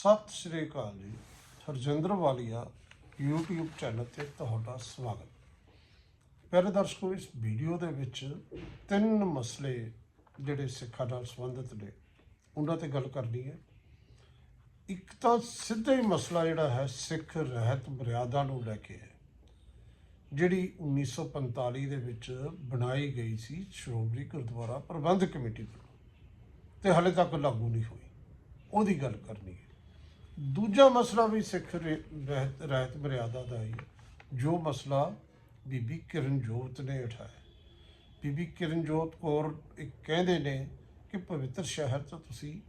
ਸਤਿ ਸ਼੍ਰੀ ਅਕਾਲ ਜੀ। ਹਰਜਿੰਦਰ ਵਾਲੀਆ, YouTube channel ਤੇ ਤੁਹਾਡਾ ਸਵਾਗਤ। ਪਿਆਰੇ ਦਰਸ਼ਕੋ, ਇਸ ਵੀਡੀਓ ਦੇ ਵਿੱਚ ਤਿੰਨ ਮਸਲੇ ਜਿਹੜੇ ਸਿੱਖਾਂ ਨਾਲ ਸੰਬੰਧਿਤ ਨੇ, ਉਹਨਾਂ ਤੇ ਗੱਲ ਕਰਨੀ ਹੈ। ਇੱਕ ਤਾਂ ਸਿੱਧਾ ਹੀ ਮਸਲਾ ਜਿਹੜਾ ਹੈ, ਸਿੱਖ ਰਹਿਤ ਮਰਿਆਦਾ ਨੂੰ ਲੈ ਕੇ ਹੈ। ਜਿਹੜੀ 1945 ਦੇ ਵਿੱਚ ਬਣਾਈ ਗਈ ਸੀ ਸ਼੍ਰੋਮਣੀ ਗੁਰਦੁਆਰਾ ਪ੍ਰਬੰਧਕ ਕਮੇਟੀ ਵੱਲੋਂ, ਤੇ ਹਾਲੇ ਤੱਕ ਲਾਗੂ ਨਹੀਂ ਹੋਈ। ਉਹਦੀ ਗੱਲ ਕਰਨੀ ਹੈ। ਦੂਜਾ ਮਸਲਾ ਵੀ ਸਿੱਖ ਰਹਿ- ਰਹਿਤ ਰਹਿਤ ਮਰਿਆਦਾ ਦਾ ਹੀ ਜੋ ਮਸਲਾ ਬੀਬੀ ਕਿਰਨਜੋਤ ਨੇ ਉਠਾਇਆ। ਬੀਬੀ ਕਿਰਨਜੋਤ ਕੌਰ ਇੱਕ ਕਹਿੰਦੇ ਨੇ ਕਿ ਪਵਿੱਤਰ ਸ਼ਹਿਰ ਤੋਂ ਤੁਸੀਂ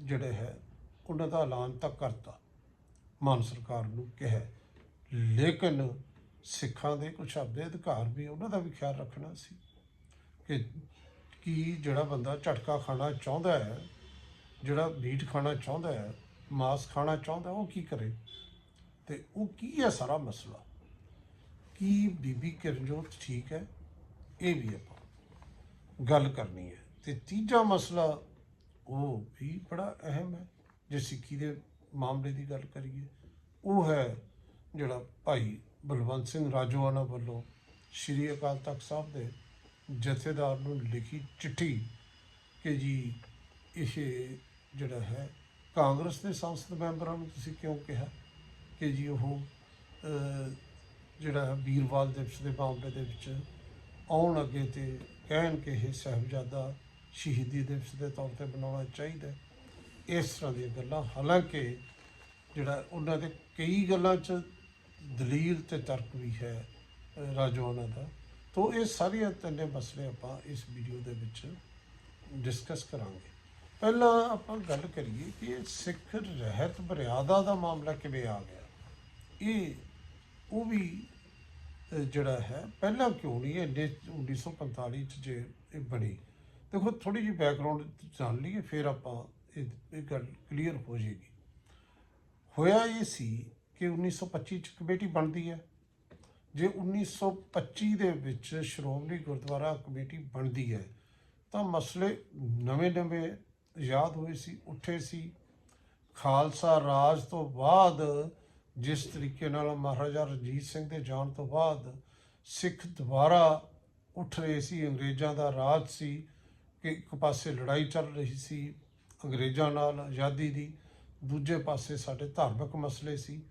ਜਿਹੜੇ ਹੈ, ਉਹਨਾਂ ਦਾ ਐਲਾਨ ਤਾਂ ਕਰਤਾ। ਮਾਨ ਸਰਕਾਰ ਨੂੰ ਕਿਹਾ। ਲੇਕਿਨ ਸਿੱਖਾਂ ਦੇ ਕੁਝ ਆਪਦੇ ਅਧਿਕਾਰ ਵੀ ਉਹਨਾਂ ਦਾ ਵੀ ਖਿਆਲ ਰੱਖਣਾ ਸੀ ਕਿ ਕੀ ਜਿਹੜਾ ਬੰਦਾ ਝਟਕਾ ਖਾਣਾ ਚਾਹੁੰਦਾ ਹੈ, ਜਿਹੜਾ ਮੀਟ ਖਾਣਾ ਚਾਹੁੰਦਾ ਹੈ ਮਾਸ ਖਾਣਾ ਚਾਹੁੰਦਾ, ਉਹ ਕੀ ਕਰੇ? ਤੇ ਉਹ ਕੀ ਹੈ ਸਾਰਾ ਮਸਲਾ? ਕੀ ਬੀਬੀ ਕਿਰਨਜੋਤ ਠੀਕ ਹੈ? ਇਹ ਵੀ ਆਪਾਂ ਗੱਲ ਕਰਨੀ ਹੈ। ਤੇ ਤੀਜਾ ਮਸਲਾ, ਉਹ ਵੀ ਬੜਾ ਅਹਿਮ ਹੈ। ਜੇ ਸਿੱਖੀ ਦੇ ਮਾਮਲੇ ਦੀ ਗੱਲ ਕਰੀਏ, ਉਹ ਹੈ ਜਿਹੜਾ ਭਾਈ ਬਲਵੰਤ ਸਿੰਘ ਰਾਜੋਆਣਾ ਵੱਲੋਂ ਸ਼੍ਰੀ ਅਕਾਲ ਤਖਤ ਸਾਹਿਬ ਦੇ ਜਥੇਦਾਰ ਨੂੰ ਲਿਖੀ ਚਿੱਠੀ ਕਿ ਜੀ ਇਹ ਜਿਹੜਾ ਹੈ ਕਾਂਗਰਸ ਦੇ ਸੰਸਦ ਮੈਂਬਰਾਂ ਨੂੰ ਤੁਸੀਂ ਕਿਉਂ ਕਿਹਾ ਕਿ ਜੀ ਉਹ ਜਿਹੜਾ ਵੀਰਵਾਲ ਦਿਵਸ ਦੇ ਮਾਮਲੇ ਦੇ ਵਿੱਚ ਆਉਣ ਅੱਗੇ ਤੇ ਕਹਿਣ ਕਿ ਇਹ ਸਾਹਿਬਜ਼ਾਦਾ ਸ਼ਹੀਦੀ ਦਿਵਸ ਦੇ ਤੌਰ ਤੇ ਬਣਾਉਣਾ ਚਾਹੀਦਾ ਇਸ ਤਰ੍ਹਾਂ ਦੀਆਂ ਗੱਲਾਂ ਹਾਲਾਂਕਿ ਜਿਹੜਾ ਉਹਨਾਂ ਦੇ ਕਈ ਗੱਲਾਂ 'ਚ ਦਲੀਲ ਤੇ ਤਰਕ ਵੀ ਹੈ ਅਹ, ਰਾਜੋਆਣਾ ਦਾ ਤੋਂ ਇਹ ਸਾਰੀਆਂ ਤਿੰਨੇ ਮਸਲੇ ਆਪਾਂ ਇਸ ਵੀਡੀਓ ਦੇ ਵਿੱਚ ਡਿਸਕਸ ਕਰਾਂਗੇ। ਪਹਿਲਾਂ ਆਪਾਂ ਗੱਲ ਕਰੀਏ ਕਿ ਇਹ ਸਿੱਖ ਰਹਿਤ ਮਰਿਆਦਾ ਦਾ ਮਾਮਲਾ ਕਿਵੇਂ ਆ ਗਿਆ? ਇਹ, ਉਹ ਵੀ ਜਿਹੜਾ ਹੈ, ਪਹਿਲਾਂ ਕਿਉਂ ਨਹੀਂ ਇਹ 1945 ਚ ਜੇ ਇਹ ਬਣੀ? ਦੇਖੋ ਥੋੜੀ ਜਿਹੀ ਬੈਕਗ੍ਰਾਉਂਡ ਜਾਣ ਲਈਏ, ਫਿਰ ਆਪਾਂ ਇਹ ਇਹ ਗੱਲ ਕਲੀਅਰ ਹੋ ਜਾਏਗੀ। ਹੋਇਆ ਇਹ ਸੀ ਕਿ 1925 ਚ ਕਮੇਟੀ ਬਣਦੀ ਹੈ। ਜੇ 1925 ਦੇ ਵਿੱਚ ਸ਼੍ਰੋਮਣੀ ਗੁਰਦੁਆਰਾ ਕਮੇਟੀ ਬਣਦੀ ਹੈ, ਤਾਂ ਮਸਲੇ ਨਵੇਂ-ਨਵੇਂ ਆਜ਼ਾਦ ਹੋਏ ਸੀ, ਉੱਠੇ ਸੀ। ਖਾਲਸਾ ਰਾਜ ਤੋਂ ਬਾਅਦ, ਜਿਸ ਤਰੀਕੇ ਨਾਲ ਮਹਾਰਾਜਾ ਰਣਜੀਤ ਸਿੰਘ ਦੇ ਜਾਣ ਤੋਂ ਬਾਅਦ ਸਿੱਖ ਦੁਬਾਰਾ ਉੱਠ ਰਹੇ ਸੀ, ਅੰਗਰੇਜ਼ਾਂ ਦਾ ਰਾਜ ਸੀ ਕਿ ਇੱਕ ਪਾਸੇ ਲੜਾਈ ਚੱਲ ਰਹੀ ਸੀ ਅੰਗਰੇਜ਼ਾਂ ਨਾਲ ਆਜ਼ਾਦੀ ਦੀ, ਦੂਜੇ ਪਾਸੇ ਸਾਡੇ ਧਾਰਮਿਕ ਮਸਲੇ ਸੀ।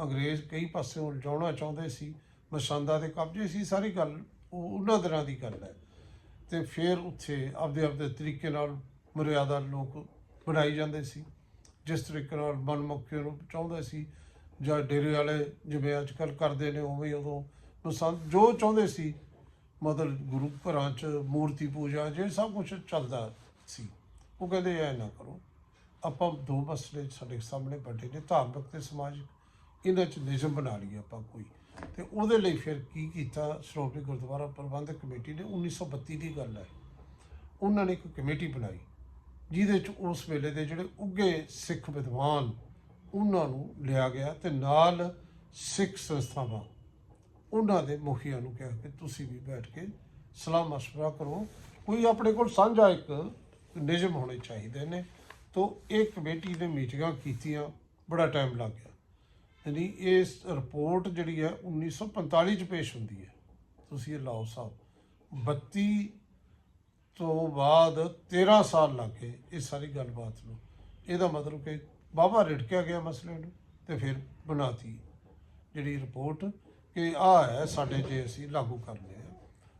ਅੰਗਰੇਜ਼ ਕਈ ਪਾਸੇ ਉਲਝਾਉਣਾ ਚਾਹੁੰਦੇ ਸੀ, ਮਸੰਦਾਂ ਦੇ ਕਬਜ਼ੇ ਸੀ, ਸਾਰੀ ਗੱਲ ਉਹ ਉਹਨਾਂ ਦਿਨਾਂ ਦੀ ਗੱਲ ਹੈ। ਤੇ ਫਿਰ ਉੱਥੇ ਆਪਦੇ ਆਪਦੇ ਤਰੀਕੇ ਨਾਲ ਮਰਿਆਦਾ ਲੋਕ ਬਣਾਈ ਜਾਂਦੇ ਸੀ। ਜਿਸ ਤਰੀਕੇ ਨਾਲ ਮਨਮੁਖੀ ਨੂੰ ਚਾਹੁੰਦੇ ਸੀ ਜਾਂ ਡੇਰੇ ਵਾਲੇ ਜਿਵੇਂ ਅੱਜ ਕੱਲ੍ਹ ਕਰਦੇ ਨੇ, ਉਵੇਂ ਉਦੋਂ ਪਸੰਦ ਜੋ ਚਾਹੁੰਦੇ ਸੀ, ਮਤਲਬ ਗੁਰੂ ਘਰਾਂ 'ਚ ਮੂਰਤੀ ਪੂਜਾ, ਜੇ ਸਭ ਕੁਝ ਚੱਲਦਾ ਸੀ। ਉਹ ਕਹਿੰਦੇ ਐ ਨਾ ਕਰੋ, ਆਪਾਂ ਦੋ ਮਸਲੇ ਸਾਡੇ ਸਾਹਮਣੇ ਵੱਡੇ ਨੇ, ਧਾਰਮਿਕ ਤੇ ਸਮਾਜਿਕ। ਇਹਨਾਂ 'ਚ ਨਿਯਮ ਬਣਾ ਲਈਏ ਆਪਾਂ ਕੋਈ। ਤੇ ਉਹਦੇ ਲਈ ਫਿਰ ਕੀ ਕੀਤਾ ਸ਼੍ਰੋਮਣੀ ਗੁਰਦੁਆਰਾ ਪ੍ਰਬੰਧਕ ਕਮੇਟੀ ਨੇ 1932 ਦੀ ਗੱਲ ਹੈ। ਉਹਨਾਂ ਨੇ ਇੱਕ ਕਮੇਟੀ ਬਣਾਈ। ਜਿਹਦੇ 'ਚ ਉਸ ਵੇਲੇ ਦੇ ਜਿਹੜੇ ਉੱਗੇ ਸਿੱਖ ਵਿਦਵਾਨ ਉਹਨਾਂ ਨੂੰ ਲਿਆ ਗਿਆ ਤੇ ਨਾਲ ਸਿੱਖ ਸੰਸਥਾਵਾਂ ਉਹਨਾਂ ਦੇ ਮੁਖੀਆਂ ਨੂੰ ਕਿਹਾ ਕਿ ਤੁਸੀਂ ਵੀ ਬੈਠ ਕੇ ਸਲਾਹ ਮਸ਼ਵਰਾ ਕਰੋ। ਕੋਈ ਆਪਣੇ ਕੋਲ ਸਾਂਝਾ ਇੱਕ ਨਿਯਮ ਹੋਣੇ ਚਾਹੀਦੇ ਨੇ। ਤੋਂ ਇਹ ਕਮੇਟੀ ਨੇ ਮੀਟਿੰਗਾਂ ਕੀਤੀਆਂ, ਬੜਾ ਟਾਈਮ ਲੱਗ ਗਿਆ। ਯਾਨੀ ਇਸ ਰਿਪੋਰਟ ਜਿਹੜੀ ਹੈ 1945 ਚ ਪੇਸ਼ ਹੁੰਦੀ ਹੈ। ਤੁਸੀਂ ਇਹ ਲਾਓ ਸਾਹਿਬ 32 ਤੋਂ ਬਾਅਦ 13 ਸਾਲ ਲੱਗ ਗਏ ਇਹ ਸਾਰੀ ਗੱਲਬਾਤ ਨੂੰ। ਇਹਦਾ ਮਤਲਬ ਕਿ ਬਾਬਾ ਰਿੜਕਿਆ ਗਿਆ ਮਸਲੇ ਨੂੰ ਤੇ ਫਿਰ ਬਣਾਤੀ ਜਿਹੜੀ ਰਿਪੋਰਟ ਕਿ ਆ ਹੈ, ਸਾਡੇ ਜੇ ਅਸੀਂ ਲਾਗੂ ਕਰਨੇ ਆ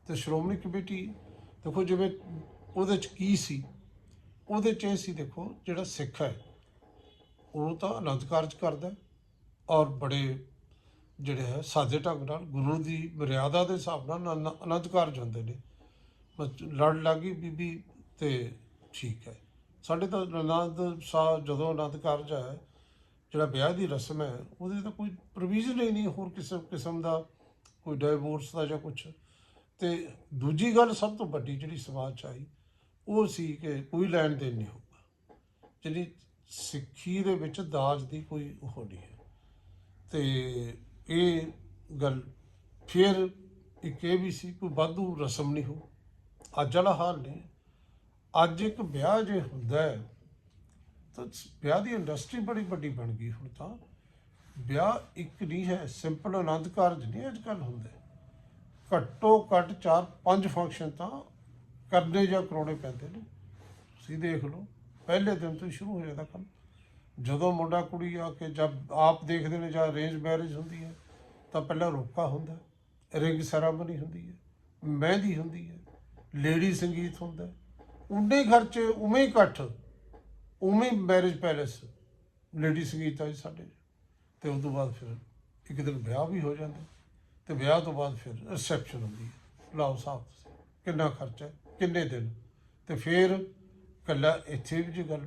ਤੇ ਸ਼੍ਰੋਮਣੀ ਕਮੇਟੀ, ਦੇਖੋ ਜਿਵੇਂ ਉਹਦੇ ਚ ਕੀ ਸੀ, ਉਹਦੇ ਚ ਇਹ ਸੀ, ਦੇਖੋ ਜਿਹੜਾ ਸਿੱਖ ਹੈ, ਉਹ ਤਾਂ ਅਨੰਦ ਕਾਰਜ ਕਰਦਾ ਔਰ ਬੜੇ ਜਿਹੜੇ ਹੈ, ਸਾਦੇ ਢੰਗ ਨਾਲ ਗੁਰੂ ਦੀ ਮਰਿਆਦਾ ਦੇ ਹਿਸਾਬ ਨਾਲ ਅਨ- ਅਨੰਦ ਕਾਰਜ ਹੁੰਦੇ ਨੇ। ਲੜ ਲੱਗੀ ਬੀਬੀ ਤੇ ਠੀਕ ਹੈ। ਸਾਡੇ ਤਾਂ ਆਨੰਦ ਸਾਹਿਬ ਜਦੋਂ ਆਨੰਦ ਕਾਰਜ ਹੈ ਜਿਹੜਾ ਵਿਆਹ ਦੀ ਰਸਮ ਹੈ, ਉਹਦੇ ਤਾਂ ਕੋਈ ਪ੍ਰੋਵੀਜ਼ਨ ਹੀ ਨਹੀਂ, ਹੋਰ ਕਿਸੇ ਕਿਸਮ ਦਾ ਕੋਈ ਡਾਈਵੋਰਸ ਦਾ ਜਾਂ ਕੁਝ ਤੇ ਦੂਜੀ ਗੱਲ ਸਭ ਤੋਂ ਵੱਡੀ ਜਿਹੜੀ ਸਮਾਜ 'ਚ ਆਈ, ਉਹ ਸੀ ਕਿ ਕੋਈ ਲੈਣ ਦੇਣ ਨਹੀਂ ਹੋਊਗਾ। ਜਿਹੜੀ ਸਿੱਖੀ ਦੇ ਵਿੱਚ ਦਾਜ ਦੀ ਕੋਈ ਉਹ ਨਹੀਂ ਹੈ। ਤੇ ਇਹ ਗੱਲ ਫਿਰ ਇੱਕ ਇਹ ਵੀ ਸੀ, ਕੋਈ ਵਾਧੂ ਰਸਮ ਨਹੀਂ ਹੋ ਅੱਜ ਵਾਲਾ ਹਾਲ ਨਹੀਂ। ਅੱਜ ਇੱਕ ਵਿਆਹ ਜੇ ਹੁੰਦਾ ਹੈ, ਤਾਂ ਵਿਆਹ ਦੀ ਇੰਡਸਟਰੀ ਬੜੀ ਵੱਡੀ ਬਣ ਗਈ ਹੁਣ ਤਾਂ। ਵਿਆਹ ਇੱਕ ਨਹੀਂ ਹੈ, ਸਿੰਪਲ ਆਨੰਦ ਕਾਰਜ ਨਹੀਂ ਅੱਜ ਕੱਲ੍ਹ ਹੁੰਦੇ। ਘੱਟੋ ਘੱਟ 4-5 ਫੰਕਸ਼ਨ ਤਾਂ ਕਰਨੇ ਜਾਂ ਕਰਾਉਣੇ ਪੈਂਦੇ ਨੇ। ਤੁਸੀਂ ਦੇਖ ਲਓ, ਪਹਿਲੇ ਦਿਨ ਤੋਂ ਸ਼ੁਰੂ ਹੋ ਜਾਂਦਾ ਕੰਮ। ਜਦੋਂ ਮੁੰਡਾ ਕੁੜੀ ਆ ਕੇ ਜਦ ਆਪ ਦੇਖਦੇ ਨੇ ਜਾਂ ਅਰੇਂਜ ਮੈਰਿਜ ਹੁੰਦੀ ਹੈ, ਤਾਂ ਪਹਿਲਾਂ ਰੋਕਾ ਹੁੰਦਾ ਰਿੰਗ ਸੈਰਾਮਨੀ ਹੁੰਦੀ ਹੈ, ਮਹਿੰਦੀ ਹੁੰਦੀ ਹੈ। ਲੇਡੀ ਸੰਗੀਤ ਹੁੰਦਾ ਹੈ। ਉਨੇ ਖਰਚੇ, ਉਵੇਂ ਹੀ ਇਕੱਠ, ਉਵੇਂ ਮੈਰਿਜ ਪੈਲੇਸ ਲੇਡੀ ਸੰਗੀਤ ਆ ਜੀ ਸਾਡੇ। 'ਚ। ਤੇ ਉਸ ਤੋਂ ਬਾਅਦ ਫਿਰ ਇੱਕ ਦਿਨ ਵਿਆਹ ਵੀ ਹੋ ਜਾਂਦਾ ਤੇ ਵਿਆਹ ਤੋਂ ਬਾਅਦ ਫਿਰ ਰਿਸੈਪਸ਼ਨ ਹੁੰਦੀ ਹੈ। ਲਾਓ ਸਾਹਿਬ ਤੁਸੀਂ ਕਿੰਨਾ ਖਰਚਾ ਕਿੰਨੇ ਦਿਨ? ਤੇ ਫਿਰ ਕੱਲਾ ਇੱਥੇ ਵੀ ਜੇ ਗੱਲ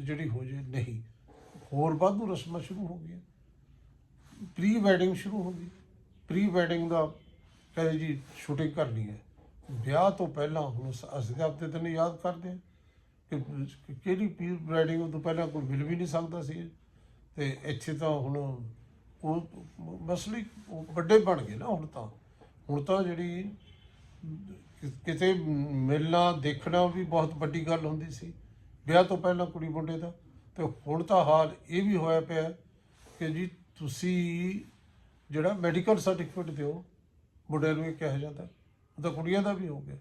ਜਿਹੜੀ ਹੋ ਜੇ, ਨਹੀਂ। ਹੋਰ ਵਾਧੂ ਰਸਮਾਂ ਸ਼ੁਰੂ ਹੋ ਗਈਆਂ। ਪ੍ਰੀ ਵੈਡਿੰਗ ਸ਼ੁਰੂ ਹੋ ਗਈ। ਪ੍ਰੀ ਵੈਡਿੰਗ ਦਾ ਕਹਿੰਦੇ ਜੀ ਸ਼ੂਟਿੰਗ ਕਰਨੀ ਹੈ। ਵਿਆਹ ਤੋਂ ਪਹਿਲਾਂ ਹੁਣ ਸ- ਅਸੀਂ ਤਾਂ ਆਪਣੇ ਦਿਨ ਯਾਦ ਕਰਦੇ ਹਾਂ ਕਿ ਕਿ ਕਿਹੜੀ ਪ੍ਰੀ ਵੈਡਿੰਗ ਤੋਂ ਪਹਿਲਾਂ ਕੋਈ ਮਿਲ ਵੀ ਨਹੀਂ ਸਕਦਾ ਸੀ। ਤੇ ਇੱਥੇ ਤਾਂ ਹੁਣ ਉਹ ਮਸਲੀ ਵੱਡੇ ਬਣ ਗਏ ਨਾ ਹੁਣ ਤਾਂ। ਹੁਣ ਤਾਂ ਜਿਹੜੀ ਕਿਤੇ ਮਿਲਣਾ ਦੇਖਣਾ ਵੀ ਬਹੁਤ ਵੱਡੀ ਗੱਲ ਹੁੰਦੀ ਸੀ। ਵਿਆਹ ਤੋਂ ਪਹਿਲਾਂ ਕੁੜੀ ਮੁੰਡੇ ਦਾ। ਤੇ ਹੁਣ ਤਾਂ ਹਾਲ ਇਹ ਵੀ ਹੋਇਆ ਪਿਆ ਕਿ ਜੀ ਤੁਸੀਂ ਜਿਹੜਾ ਮੈਡੀਕਲ ਸਰਟੀਫਿਕੇਟ ਦਿਓ ਮੁੰਡੇ ਨੂੰ ਇਹ ਕਿਹਾ ਜਾਂਦਾ। ਤਾਂ ਕੁੜੀਆਂ ਦਾ ਵੀ ਹੋ ਗਿਆ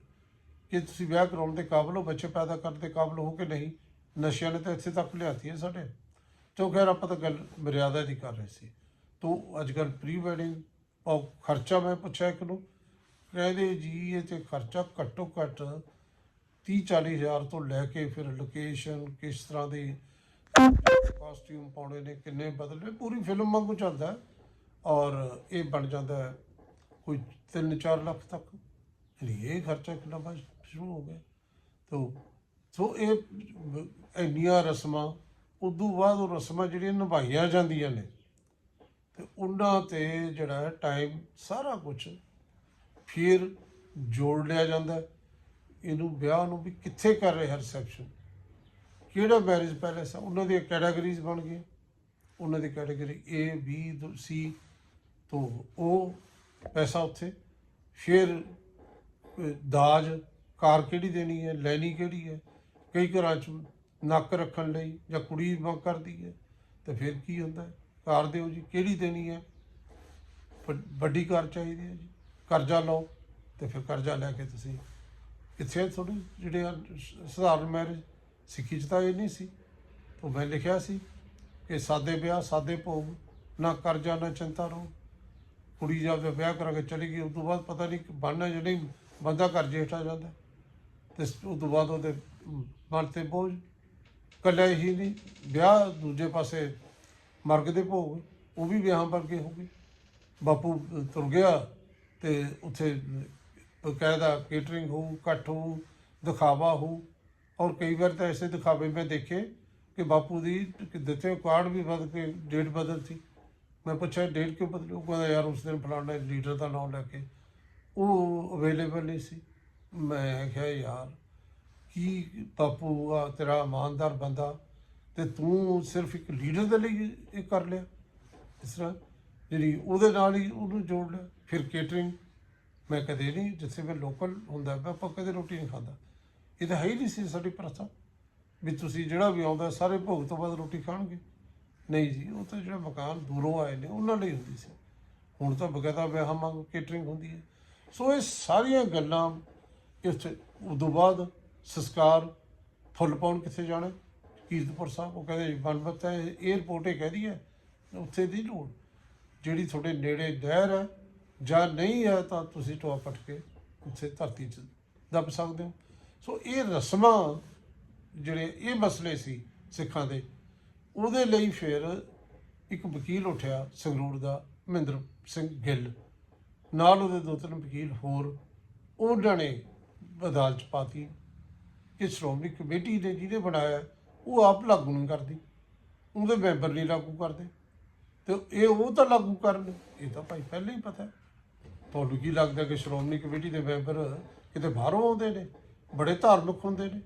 ਕਿ ਤੁਸੀਂ ਵਿਆਹ ਕਰਾਉਣ ਦੇ ਕਾਬਲ ਹੋ, ਬੱਚੇ ਪੈਦਾ ਕਰਨ ਦੇ ਕਾਬਲ ਹੋ ਕਿ ਨਹੀਂ, ਨਸ਼ਿਆਂ ਨੇ ਤਾਂ ਇੱਥੇ ਤੱਕ ਲਿਆਤੀ ਹੈ ਸਾਡੇ। ਤੋਂ ਖੈਰ ਆਪਾਂ ਤਾਂ ਗੱਲ ਮਰਿਆਦਾ ਦੀ ਕਰ ਰਹੇ ਸੀ। ਤੋ ਅੱਜ ਕੱਲ ਪ੍ਰੀ ਵੈਡਿੰਗ ਉਹ ਖਰਚਾ ਮੈਂ ਪੁੱਛਿਆ ਇੱਕ ਨੂੰ ਕਹਿੰਦੇ ਜੀ, ਇਹ ਤੇ ਖਰਚਾ ਘੱਟੋ ਘੱਟ 30 40 ਹਜ਼ਾਰ ਤੋਂ ਲੈ ਕੇ ਫਿਰ ਲੋਕੇਸ਼ਨ ਕਿਸ ਤਰ੍ਹਾਂ ਦੀ ਕਾਸਟਿਊਮ ਪਾਉਣੇ ਨੇ, ਕਿੰਨੇ ਬਦਲੇ ਪੂਰੀ ਫਿਲਮ ਵਾਂਗੂ ਚੱਲਦਾ ਔਰ ਇਹ ਬਣ ਜਾਂਦਾ ਕੋਈ 3-4 ਲੱਖ ਤੱਕ। ਯਾਨੀ ਇਹ ਖਰਚਾ ਕਿੰਨਾ ਬਸ ਸ਼ੁਰੂ ਹੋ ਗਿਆ। ਤੋ, ਸੋ ਇਹ ਇੰਨੀਆਂ ਰਸਮਾਂ, ਉਦੋਂ ਬਾਅਦ ਉਹ ਰਸਮਾਂ ਜਿਹੜੀਆਂ ਨਿਭਾਈਆਂ ਜਾਂਦੀਆਂ ਨੇ, ਤੇ ਉਹਨਾਂ ਤੇ ਜਿਹੜਾ ਟਾਈਮ ਸਾਰਾ ਕੁਝ ਫਿਰ ਜੋੜ ਲਿਆ ਜਾਂਦਾ। ਇਹਨੂੰ ਵਿਆਹ ਨੂੰ ਵੀ ਕਿੱਥੇ ਕਰ ਰਹੇ ਰਿਸੈਪਸ਼ਨ ਕਿਹੜਾ ਮੈਰਿਜ ਪੈਲੇਸ ਆ? ਉਹਨਾਂ ਦੀਆਂ ਕੈਟਾਗਰੀਜ਼ ਬਣ ਗਈਆਂ। ਉਹਨਾਂ ਦੀ ਕੈਟਾਗਰੀ A, B C, ਤੋਂ ਉਹ ਪੈਸਾ ਉੱਥੇ। ਫਿਰ ਦਾਜ, ਕਾਰ ਕਿਹੜੀ ਦੇਣੀ ਹੈ, ਲੈਣੀ ਕਿਹੜੀ ਹੈ? ਕਈ ਘਰਾਂ 'ਚ ਨੱਕ ਰੱਖਣ ਲਈ ਜਾਂ ਕੁੜੀ ਮੰਗ ਕਰਦੀ ਹੈ, ਤੇ ਫਿਰ ਕੀ ਹੁੰਦਾ ਕਾਰ ਦਿਓ ਜੀ, ਕਿਹੜੀ ਦੇਣੀ ਹੈ? ਵੱਡੀ ਕਾਰ ਚਾਹੀਦੀ ਹੈ ਜੀ। ਕਰਜ਼ਾ ਲਓ, ਤੇ ਫਿਰ ਕਰਜ਼ਾ ਲੈ ਕੇ ਤੁਸੀਂ ਕਿੱਥੇ ਤੁਹਾਡੇ ਜਿਹੜੇ ਆ ਸਧਾਰਨ ਮੈਰਿਜ ਸਿੱਖੀ 'ਚ ਤਾਂ ਇਹ ਨਹੀਂ ਸੀ। ਉਹ ਮੈਂ ਲਿਖਿਆ ਸੀ ਕਿ ਸਾਦੇ ਵਿਆਹ, ਸਾਦੇ ਭੋਗ, ਨਾ ਕਰਜ਼ਾ, ਨਾ ਚਿੰਤਾ ਰੋ ਕੁੜੀ ਜਦ ਵਿਆਹ ਕਰਾ ਕੇ ਚਲੀ ਗਈ, ਉਸ ਤੋਂ ਬਾਅਦ ਪਤਾ ਨਹੀਂ ਬਣਨਾ ਜਿਹੜੀ ਬੰਦਾ ਘਰ ਜੇਠਾ ਜਾਂਦਾ। ਤੇ ਉਸ ਤੋਂ ਬਾਅਦ ਉਹਦੇ ਮਨ ਤੇ ਬੋਝ। ਕੱਲਾ ਹੀ ਨਹੀਂ, ਵਿਆਹ ਦੂਜੇ ਪਾਸੇ ਮਰਗ ਦੇ ਭੋਗ। ਉਹ ਵੀ ਵਿਆਹਾਂ ਵਰਗੇ ਹੋ ਗਏ। ਬਾਪੂ ਤੁਰ ਗਿਆ ਤੇ ਉੱਥੇ ਬਕਾਇਦਾ ਕੇਟਰਿੰਗ ਹੋ ਇਕੱਠ ਹੋ ਦਿਖਾਵਾ ਹੋ ਔਰ ਕਈ ਵਾਰ ਤਾਂ ਐਸੇ ਦਿਖਾਵੇ ਮੈਂ ਦੇਖੇ ਕਿ ਬਾਪੂ ਦੀ ਦਿੱਤੇ ਕਾਰਡ ਵੀ ਬਦਲ ਕੇ, ਡੇਟ ਬਦਲ ਸੀ ਮੈਂ ਪੁੱਛਿਆ, ਡੇਟ ਕਿਉਂ ਬਦਲੀ? ਕਹਿੰਦਾ, ਯਾਰ ਉਸ ਦਿਨ ਫਲਾਣਾ ਲੀਡਰ ਦਾ ਨਾਮ ਲੈ ਕੇ ਉਹ ਅਵੇਲੇਬਲ ਨਹੀਂ ਸੀ। ਮੈਂ ਕਿਹਾ, ਯਾਰ, ਕੀ ਬਾਪੂ ਆ ਤੇਰਾ ਇਮਾਨਦਾਰ ਬੰਦਾ ਤੇ ਤੂੰ ਸਿਰਫ ਇੱਕ ਲੀਡਰ ਦੇ ਲਈ ਇਹ ਕਰ ਲਿਆ। ਇਸ ਤਰ੍ਹਾਂ ਜਿਹੜੀ ਉਹਦੇ ਨਾਲ ਹੀ ਉਹਨੂੰ ਜੋੜ ਲਿਆ। ਫਿਰ ਕੇਟਰਿੰਗ ਮੈਂ ਕਦੇ ਨਹੀਂ, ਜਿੱਥੇ ਮੈਂ ਲੋਕਲ ਹੁੰਦਾ, ਮੈਂ ਆਪਾਂ ਕਦੇ ਰੋਟੀ ਨਹੀਂ ਖਾਂਦਾ। ਇਹ ਤਾਂ ਹੈ ਹੀ ਨਹੀਂ ਸੀ ਸਾਡੀ ਪ੍ਰਥਾ ਵੀ ਤੁਸੀਂ ਜਿਹੜਾ ਵੀ ਆਉਂਦਾ, ਸਾਰੇ ਭੋਗ ਤੋਂ ਬਾਅਦ ਰੋਟੀ ਖਾਣਗੇ। ਨਹੀਂ ਜੀ, ਉਹ ਤਾਂ ਜਿਹੜਾ ਮਕਾਨ ਦੂਰੋਂ ਆਏ ਨੇ, ਉਹਨਾਂ ਲਈ ਹੁੰਦੀ ਸੀ। ਹੁਣ ਤਾਂ ਬਕਾਇਦਾ ਵਿਆਹ ਮੰਗ ਕੇਟਰਿੰਗ ਹੁੰਦੀ ਹੈ। ਸੋ ਇਹ ਸਾਰੀਆਂ ਗੱਲਾਂ ਇਸ ਤੋਂ ਬਾਅਦ ਸੰਸਕਾਰ ਫੁੱਲ ਪਾਉਣ ਕਿੱਥੇ ਜਾਣਾ? ਕੀਰਤਪੁਰ ਸਾਹਿਬ, ਉਹ ਕਹਿੰਦੇ ਬਨਬਤ ਹੈ 에어ਪੋਰਟ ਇਹ ਕਹਦੀ ਹੈ, ਉੱਥੇ ਦੀ ਲੋੜ। ਜਿਹੜੀ ਤੁਹਾਡੇ ਨੇੜੇ ਨਹਿਰ ਹੈ, ਜਾਂ ਨਹੀਂ ਹੈ, ਤਾਂ ਤੁਸੀਂ ਟੋਆ ਪੱਟ ਕੇ ਉੱਥੇ ਧਰਤੀ 'ਚ ਦੱਬ ਸਕਦੇ ਹੋ। ਸੋ ਇਹ ਰਸਮਾਂ ਜਿਹੜੇ, ਇਹ ਮਸਲੇ ਸੀ ਸਿੱਖਾਂ ਦੇ। ਉਹਦੇ ਲਈ ਫਿਰ ਇੱਕ ਵਕੀਲ ਉੱਠਿਆ ਸੰਗਰੂਰ ਦਾ, ਮਹਿੰਦਰ ਸਿੰਘ ਗਿੱਲ। ਨਾਲ ਉਹਦੇ ਦੋ ਤਿੰਨ ਵਕੀਲ ਹੋਰ, ਉਹਨਾਂ ਨੇ ਅਦਾਲਤ ਪਾਤੀ ਕਿ ਸ਼੍ਰੋਮਣੀ ਕਮੇਟੀ ਨੇ ਜਿਹਨੇ ਬਣਾਇਆ, ਉਹ ਆਪ ਲਾਗੂ ਨਹੀਂ ਕਰਦੀ। ਉਹਦੇ ਮੈਂਬਰ ਨਹੀਂ ਲਾਗੂ ਕਰਦੇ। ਤੇ ਇਹ ਉਹ ਤਾਂ ਲਾਗੂ ਕਰਨ, ਇਹ ਤਾਂ ਭਾਈ ਪਹਿਲਾਂ ਹੀ ਪਤਾ ਤੁਹਾਨੂੰ ਕੀ ਲੱਗਦਾ ਕਿ ਸ਼੍ਰੋਮਣੀ ਕਮੇਟੀ ਦੇ ਮੈਂਬਰ ਕਿਤੇ ਬਾਹਰੋਂ ਆਉਂਦੇ ਨੇ? ਬੜੇ ਧਾਰਮਿਕ ਹੁੰਦੇ ਨੇ।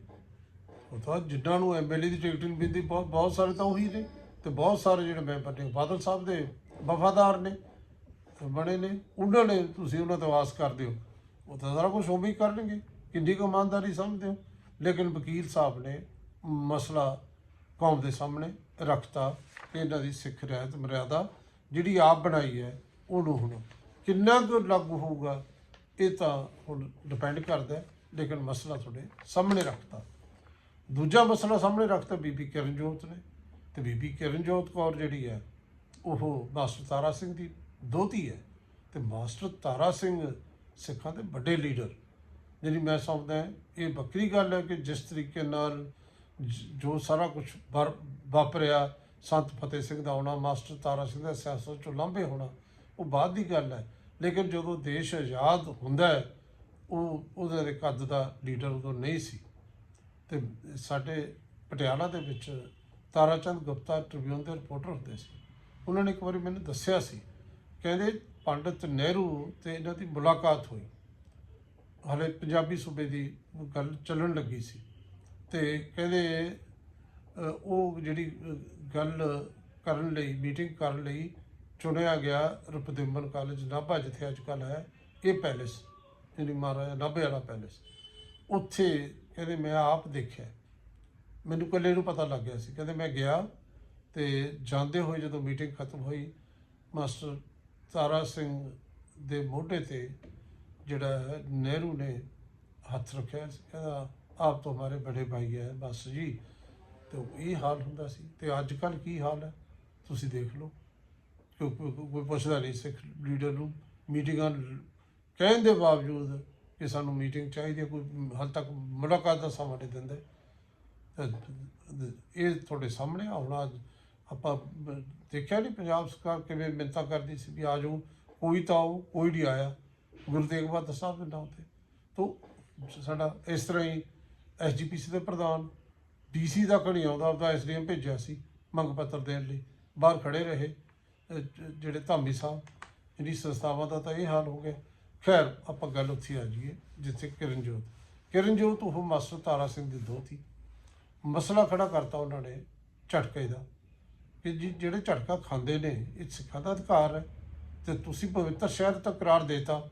ਉਹ ਤਾਂ ਜਿੱਦਾਂ ਨੂੰ ਐਮਐਲਏ ਦੀ ਟਿਕਟ ਨਹੀਂ ਮਿਲਦੀ ਬਹੁਤ ਬਹੁਤ ਸਾਰੇ ਤਾਂ ਉਹੀ ਨੇ। ਤੇ ਬਹੁਤ ਸਾਰੇ ਜਿਹੜੇ ਮੈਂਬਰ ਨੇ ਬਾਦਲ ਸਾਹਿਬ ਦੇ ਵਫਾਦਾਰ ਨੇ। ਬਣੇ ਨੇ, ਉਹਨਾਂ ਨੇ ਤੁਸੀਂ ਉਹਨਾਂ ਤੋਂ ਆਸ ਕਰਦੇ ਹੋ। ਉਹ ਤਾਂ ਸਾਰਾ ਕੁਝ ਉਵੇਂ ਹੀ ਕਰਨਗੇ ਕਿੰਨੀ ਕੁ ਇਮਾਨਦਾਰੀ ਸਮਝਦੇ ਹੋ? ਲੇਕਿਨ ਵਕੀਲ ਸਾਹਿਬ ਨੇ ਮਸਲਾ ਕੌਮ ਦੇ ਸਾਹਮਣੇ ਰੱਖਤਾ ਕਿ ਇਹਨਾਂ ਦੀ ਸਿੱਖ ਰਹਿਤ ਮਰਿਆਦਾ ਜਿਹੜੀ ਆਪ ਬਣਾਈ ਹੈ, ਉਹਨੂੰ ਹੁਣ ਕਿੰਨਾ ਕੁ ਲਾਗੂ ਹੋਊਗਾ, ਇਹ ਤਾਂ ਹੁਣ ਡਿਪੈਂਡ ਕਰਦਾ ਲੇਕਿਨ ਮਸਲਾ ਤੁਹਾਡੇ ਸਾਹਮਣੇ ਰੱਖਤਾ। ਦੂਜਾ ਮਸਲਾ ਸਾਹਮਣੇ ਰੱਖਤਾ ਬੀਬੀ ਕਿਰਨਜੋਤ ਨੇ। ਤੇ ਬੀਬੀ ਕਿਰਨਜੋਤ ਕੌਰ ਜਿਹੜੀ ਹੈ, ਉਹ ਮਾਸਟਰ ਤਾਰਾ ਸਿੰਘ ਦੀ ਦੋਤੀ ਹੈ ਤੇ ਮਾਸਟਰ ਤਾਰਾ ਸਿੰਘ ਸਿੱਖਾਂ ਦੇ ਵੱਡੇ ਲੀਡਰ। ਜਿਹੜੀ ਮੈਂ ਸਮਝਦਾ ਇਹ ਵੱਖਰੀ ਗੱਲ ਹੈ ਕਿ ਜਿਸ ਤਰੀਕੇ ਨਾਲ ਜੋ ਸਾਰਾ ਕੁਝ ਵਾਪਰਿਆ, ਸੰਤ ਫਤਿਹ ਸਿੰਘ ਦਾ ਆਉਣਾ, ਮਾਸਟਰ ਤਾਰਾ ਸਿੰਘ ਦਾ ਸਿਆਸਤ ਚੋਂ ਲਾਂਭੇ ਹੋਣਾ, ਉਹ ਬਾਅਦ ਦੀ ਗੱਲ ਹੈ। ਲੇਕਿਨ ਜਦੋਂ ਦੇਸ਼ ਆਜ਼ਾਦ ਹੁੰਦਾ ਹੈ, ਉਹ, ਉਹਦੇ ਦੇ ਕੱਦ ਦਾ ਲੀਡਰ ਉਦੋਂ ਨਹੀਂ ਸੀ। ਤੇ ਸਾਡੇ ਪਟਿਆਲਾ ਦੇ ਵਿੱਚ ਤਾਰਾਚੰਦ ਗੁਪਤਾ ਟ੍ਰਿਬਿਊਨ ਦੇ ਰਿਪੋਰਟਰ ਹੁੰਦੇ ਸੀ। ਉਹਨਾਂ ਨੇ ਇੱਕ ਵਾਰੀ ਮੈਨੂੰ ਦੱਸਿਆ ਸੀ ਕਹਿੰਦੇ ਪੰਡਿਤ ਨਹਿਰੂ ਤੇ ਇਹਨਾਂ ਦੀ ਮੁਲਾਕਾਤ ਹੋਈ। ਹਲੇ ਪੰਜਾਬੀ ਸੂਬੇ ਦੀ ਗੱਲ ਚੱਲਣ ਲੱਗੀ ਸੀ ਤੇ ਕਹਿੰਦੇ ਉਹ ਜਿਹੜੀ ਗੱਲ ਕਰਨ ਲਈ ਮੀਟਿੰਗ ਕਰਨ ਲਈ ਚੁਣਿਆ ਗਿਆ ਰੁਪਦੇਮਨ ਕਾਲਜ ਨਾਭਾ ਜਿੱਥੇ ਅੱਜ ਕੱਲ੍ਹ ਹੈ, ਇਹ ਪੈਲੇਸ ਜਿਹੜੀ ਮਹਾਰਾਜਾ ਨਾਭੇ ਵਾਲਾ ਪੈਲੇਸ ਉੱਥੇ ਕਹਿੰਦੇ ਮੈਂ ਆਪ ਦੇਖਿਆ। ਮੈਨੂੰ ਇਕੱਲੇ ਨੂੰ ਪਤਾ ਲੱਗ ਗਿਆ ਸੀ। ਕਹਿੰਦੇ ਮੈਂ ਗਿਆ ਤੇ ਜਾਂਦੇ ਹੋਏ ਜਦੋਂ ਮੀਟਿੰਗ ਖਤਮ ਹੋਈ, ਮਾਸਟਰ ਤਾਰਾ ਸਿੰਘ ਦੇ ਮੋਢੇ ਤੇ ਜਿਹੜਾ ਹੈ ਨਹਿਰੂ ਨੇ ਹੱਥ ਰੱਖਿਆ ਸੀ, ਕਹਿੰਦਾ, ਆਪ ਤੋਂ ਹਮਾਰੇ ਬੜੇ ਭਾਈ ਹੈ, ਬਸ ਜੀ। ਤੇ ਇਹ ਹਾਲ ਹੁੰਦਾ ਸੀ। ਤੇ ਅੱਜ ਕੱਲ ਕੀ ਹਾਲ ਹੈ? ਤੁਸੀਂ ਦੇਖ ਲਓ। ਕੋਈ ਕੋਈ- ਪੁੱਛਦਾ ਨਹੀਂ ਸਿੱਖ ਲੀਡਰ ਨੂੰ। ਮੀਟਿੰਗਾਂ ਕਹਿਣ ਦੇ ਬਾਵਜੂਦ ਕਿ ਸਾਨੂੰ ਮੀਟਿੰਗ ਚਾਹੀਦੀ ਹੈ, ਕੋਈ ਹਾਲ ਤੱਕ ਮੁਲਾਕਾਤ ਦਾ ਸਮਾਂ ਨਹੀਂ ਦਿੰਦੇ। ਇਹ ਤੁਹਾਡੇ ਸਾਹਮਣੇ ਆਉਣਾ ਅੱਜ ਆਪਾਂ ਦੇਖਿਆ ਨਹੀਂ ਪੰਜਾਬ ਸਰਕਾਰ ਕਿਵੇਂ ਮਿੰਤਾ ਕਰਦੀ ਸੀ ਵੀ ਆ ਜਾਓ, ਕੋਈ ਤਾਂ ਆਓ, ਕੋਈ ਨਹੀਂ ਆਇਆ। ਗੁਰੂ ਤੇਗ ਬਹਾਦਰ ਸਾਹਿਬ ਦੇ ਨਾਮ ਤੇ। ਤੋਂ, ਸਾਡਾ ਇਸ ਤਰ੍ਹਾਂ ਹੀ ਐਸਜੀਪੀਸੀ ਦੇ ਪ੍ਰਧਾਨ ਡੀਸੀ ਦਾ ਕਣੀ ਆਉਂਦਾ ਉਹਦਾ ਐਸਡੀਐਮ ਭੇਜਿਆ ਸੀ, ਮੰਗ ਪੱਤਰ ਦੇਣ ਲਈ। ਬਾਹਰ ਖੜੇ ਰਹੇ ਜਿਹੜੇ ਧਾਮੀ ਸਾਹਿਬ ਜਿਹੜੀ ਸੰਸਥਾਵਾਂ ਦਾ ਤਾਂ ਇਹ ਹਾਲ ਹੋ ਗਿਆ। ਖੈਰ, ਆਪਾਂ ਗੱਲ ਉੱਥੇ ਆ ਜਾਈਏ, ਜਿੱਥੇ ਕਿਰਨਜੋਤ। ਕਿਰਨਜੋਤ ਉਹ ਮਾਸਟਰ ਤਾਰਾ ਸਿੰਘ ਦੀ ਦੋਤੀ ਮਸਲਾ ਖੜਾ ਕਰਤਾ ਉਹਨਾਂ ਨੇ ਝਟਕੇ ਦਾ। ਕਿ ਜੀ ਜਿਹੜੇ ਝਟਕਾ ਖਾਂਦੇ ਨੇ, ਇਹ ਸਿੱਖਾਂ ਦਾ ਅਧਿਕਾਰ ਹੈ ਤੇ ਤੁਸੀਂ ਪਵਿੱਤਰ ਸ਼ਹਿਰ ਤੱਕ ਕਰਾਰ ਦੇਤਾ।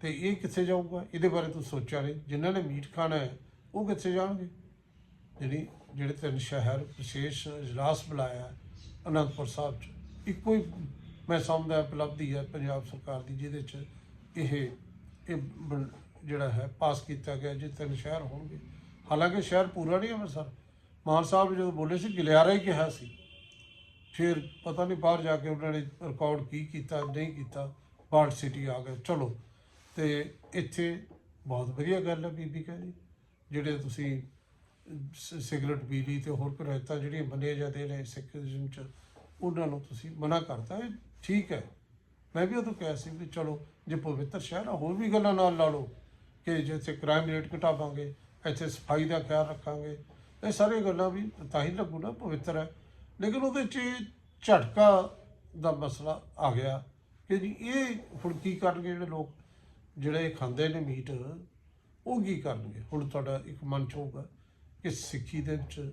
ਤੇ ਇਹ ਕਿੱਥੇ ਜਾਊਗਾ? ਇਹਦੇ ਬਾਰੇ ਤੁਸੀਂ ਸੋਚਿਆ ਨਹੀਂ। ਜਿਨ੍ਹਾਂ ਨੇ ਮੀਟ ਖਾਣਾ ਹੈ, ਉਹ ਕਿੱਥੇ ਜਾਣਗੇ? ਜਿਹੜੀ, ਜਿਹੜੇ ਤਿੰਨ ਸ਼ਹਿਰ ਵਿਸ਼ੇਸ਼ ਇਜਲਾਸ ਬੁਲਾਇਆ ਅਨੰਦਪੁਰ ਸਾਹਿਬ ਚ, ਇੱਕੋ ਹੀ ਮੈਂ ਸਮਝਦਾ ਉਪਲਬਧੀ ਹੈ, ਪੰਜਾਬ ਸਰਕਾਰ ਦੀ, ਜਿਹਦੇ ਚ ਇਹ ਇਹ ਬਣ- ਜਿਹੜਾ ਹੈ, ਪਾਸ ਕੀਤਾ ਗਿਆ, ਜੇ ਤਿੰਨ ਸ਼ਹਿਰ ਹੋਣਗੇ। ਹਾਲਾਂਕਿ ਸ਼ਹਿਰ ਪੂਰਾ ਨਹੀਂ ਅੰਮ੍ਰਿਤਸਰ। ਮਾਨ ਸਾਹਿਬ ਜਦੋਂ ਬੋਲੇ ਸੀ, ਗਿਲਿਆਰਾ ਹੀ ਕਿਹਾ ਸੀ। ਫਿਰ ਪਤਾ ਨਹੀਂ ਬਾਹਰ ਜਾ ਕੇ ਉਹਨਾਂ ਨੇ ਰਿਕਾਰਡ ਕੀ ਕੀਤਾ, ਨਹੀਂ ਕੀਤਾ ਬਾਰਡ ਸਿਟੀ ਆ ਗਏ। ਚਲੋ, ਤੇ ਇੱਥੇ ਬਹੁਤ ਵਧੀਆ ਗੱਲ ਹੈ ਬੀਬੀ ਕਹਿੰਦੀ, ਜਿਹੜੇ ਤੁਸੀਂ ਸ- ਸਿਗਰਟ ਬੀੜੀ ਤੇ ਹੋਰ ਕੁਰੈਤਾ ਜਿਹੜੀਆਂ ਮੰਨੇ ਜਾਂਦੇ ਨੇ ਸਿੱਖੀਜ਼ਮ ਚ, ਉਹਨਾਂ ਨੂੰ ਤੁਸੀਂ ਮਨਾ ਕਰਤਾ। ਇਹ ਠੀਕ ਹੈ। ਮੈਂ ਵੀ ਉਦੋਂ ਕਿਹਾ ਸੀ ਵੀ ਚਲੋ, ਜੇ ਪਵਿੱਤਰ ਸ਼ਹਿਰ ਆ, ਹੋਰ ਵੀ ਗੱਲਾਂ ਨਾਲ ਲਾ ਲਓ ਕਿ ਜਿੱਥੇ ਕ੍ਰਾਈਮ ਰੇਟ ਘਟਾਵਾਂਗੇ, ਇੱਥੇ ਸਫ਼ਾਈ ਦਾ ਖਿਆਲ ਰੱਖਾਂਗੇ, ਇਹ ਸਾਰੀਆਂ ਗੱਲਾਂ ਵੀ ਤਾਂ ਹੀ ਲੱਗੂ ਨਾ ਪਵਿੱਤਰ ਹੈ। ਲੇਕਿਨ ਉਹਦੇ 'ਚ ਇਹ ਝਟਕਾ ਦਾ ਮਸਲਾ ਆ ਗਿਆ ਕਿ ਜੀ ਇਹ ਹੁਣ ਕੀ ਕਰਨਗੇ ਜਿਹੜੇ ਲੋਕ, ਜਿਹੜੇ ਖਾਂਦੇ ਨੇ ਮੀਟ, ਉਹ ਕੀ ਕਰਨਗੇ? ਹੁਣ ਤੁਹਾਡਾ ਇੱਕ ਮਨ 'ਚ ਹੋਊਗਾ ਕਿ ਸਿੱਖੀ ਦੇ ਵਿੱਚ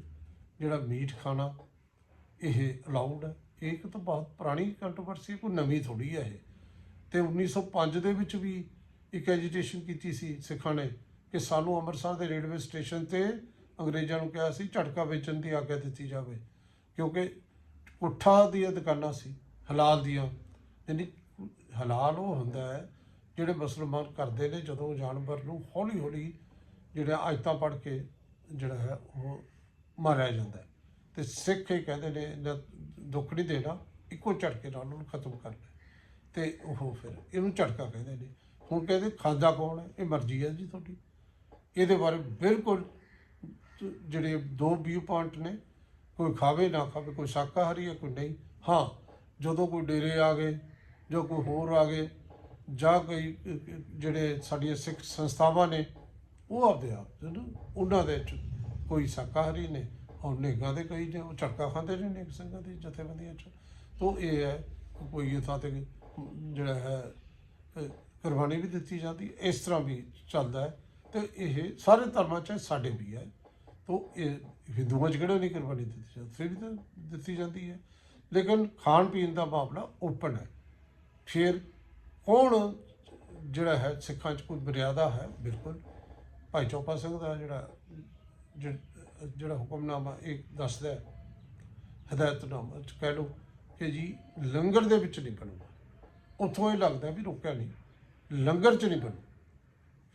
ਜਿਹੜਾ ਮੀਟ ਖਾਣਾ, ਇਹ ਅਲਾਉਡ ਹੈ? ਇਹ ਇੱਕ ਤਾਂ ਬਹੁਤ ਪੁਰਾਣੀ ਕੰਟਰੋਵਰਸੀ ਕੋਈ ਨਵੀਂ ਥੋੜੀ ਹੈ ਇਹ। ਤੇ 1905 ਦੇ ਵਿੱਚ ਵੀ ਇੱਕ ਐਜੀਟੇਸ਼ਨ ਕੀਤੀ ਸੀ ਸਿੱਖਾਂ ਨੇ ਕਿ ਸਾਨੂੰ ਅੰਮ੍ਰਿਤਸਰ ਦੇ ਰੇਲਵੇ ਸਟੇਸ਼ਨ ਤੇ ਅੰਗਰੇਜ਼ਾਂ ਨੂੰ ਕਿਹਾ ਸੀ, ਝਟਕਾ ਵੇਚਣ ਦੀ ਆਗਿਆ ਦਿੱਤੀ ਜਾਵੇ। ਕਿਉਂਕਿ ਕੁੱਠਾ ਦੀਆਂ ਦੁਕਾਨਾਂ ਸੀ, ਹਲਾਲ ਦੀਆਂ। ਯਾਨੀ ਹਲਾਲ ਉਹ ਹੁੰਦਾ ਹੈ, ਜਿਹੜੇ ਮੁਸਲਮਾਨ ਕਰਦੇ ਨੇ, ਜਦੋਂ ਜਾਨਵਰ ਨੂੰ ਹੌਲੀ ਹੌਲੀ ਜਿਹੜਾ ਆਇਤਾਂ ਪੜ੍ਹ ਕੇ ਜਿਹੜਾ ਹੈ, ਉਹ ਮਾਰਿਆ ਜਾਂਦਾ ਹੈ। ਤੇ ਸਿੱਖ ਇਹ ਕਹਿੰਦੇ ਨੇ, ਇਹਨਾਂ ਦੁੱਖ ਨਹੀਂ ਦੇਣਾ, ਇੱਕੋ ਝਟਕੇ ਨਾਲ ਉਹਨੂੰ ਖਤਮ ਕਰਨਾ ਤੇ ਉਹ ਫਿਰ ਇਹਨੂੰ ਝਟਕਾ ਕਹਿੰਦੇ ਨੇ। ਹੁਣ ਕਹਿੰਦੇ ਖਾਂਦਾ ਕੌਣ ਹੈ? ਇਹ ਮਰਜ਼ੀ ਹੈ ਜੀ ਤੁਹਾਡੀ। ਇਹਦੇ ਬਾਰੇ ਬਿਲਕੁਲ ਜਿਹੜੇ ਦੋ ਵਿਊ ਪੁਆਇੰਟ ਨੇ ਕੋਈ ਖਾਵੇ ਨਾ ਖਾਵੇ ਕੋਈ ਸ਼ਾਕਾਹਾਰੀ ਹੈ ਕੋਈ ਨਹੀਂ। ਹਾਂ ਜਦੋਂ ਕੋਈ ਡੇਰੇ ਆ ਗਏ ਜਾਂ ਕੋਈ ਹੋਰ ਆ ਗਏ ਜਾਂ ਕੋਈ ਜਿਹੜੇ ਸਾਡੀਆਂ ਸਿੱਖ ਸੰਸਥਾਵਾਂ ਨੇ ਉਹ ਆਪਦੇ ਆਪ ਉਹਨਾਂ ਦੇ ਵਿੱਚ ਕੋਈ ਸ਼ਾਕਾਹਾਰੀ ਨੇ ਔਰ ਨਿਹੰਗਾਂ ਦੇ ਕਈ ਨੇ ਉਹ ਝਟਕਾ ਖਾਂਦੇ ਨੇ ਨਿਹੰਗ ਸਿੰਘਾਂ ਦੀ ਜਥੇਬੰਦੀਆਂ ਚ। ਤੋਂ ਇਹ ਹੈ ਕੋਈ ਇਹ ਥਾਂ ਤੇ ਜਿਹੜਾ ਹੈ ਕੁਰਬਾਨੀ ਵੀ ਦਿੱਤੀ ਜਾਂਦੀ ਇਸ ਤਰ੍ਹਾਂ ਵੀ ਚੱਲਦਾ ਹੈ। ਤੇ ਇਹ ਸਾਰੇ ਧਰਮਾਂ ਚ ਹੈ, ਸਾਡੇ ਵੀ ਹੈ। ਤੋਂ ਇਹ ਹਿੰਦੂਆਂ ਚ ਕਿਹੜਾ ਨਹੀਂ ਕੁਰਬਾਨੀ ਦਿੱਤੀ ਜਾਂਦੀ? ਫਿਰ ਵੀ ਤਾਂ ਦਿੱਤੀ ਜਾਂਦੀ ਹੈ। ਲੇਕਿਨ ਖਾਣ ਪੀਣ ਦਾ ਮਾਮਲਾ ਓਪਨ ਹੈ। ਫਿਰ ਕੌਣ ਜਿਹੜਾ ਹੈ, ਸਿੱਖਾਂ 'ਚ ਕੋਈ ਮਰਿਆਦਾ ਹੈ? ਬਿਲਕੁਲ। ਭਾਈ ਚੌਪਾ ਸਿੰਘ ਦਾ ਜਿਹੜਾ ਜਿਹ- ਜਿਹੜਾ ਹੁਕਮਨਾਮਾ ਇਹ ਦੱਸਦਾ ਹੈ, ਹਦਾਇਤਨਾਮਾ ਚ ਕਹਿ ਲਓ ਕਿ ਜੀ ਲੰਗਰ ਦੇ ਵਿੱਚ ਨਹੀਂ ਬਣੂਗਾ। ਉੱਥੋਂ ਇਹ ਲੱਗਦਾ ਵੀ ਰੋਕਿਆ ਨਹੀਂ। ਲੰਗਰ ਚ ਨਹੀਂ ਬਣੂ।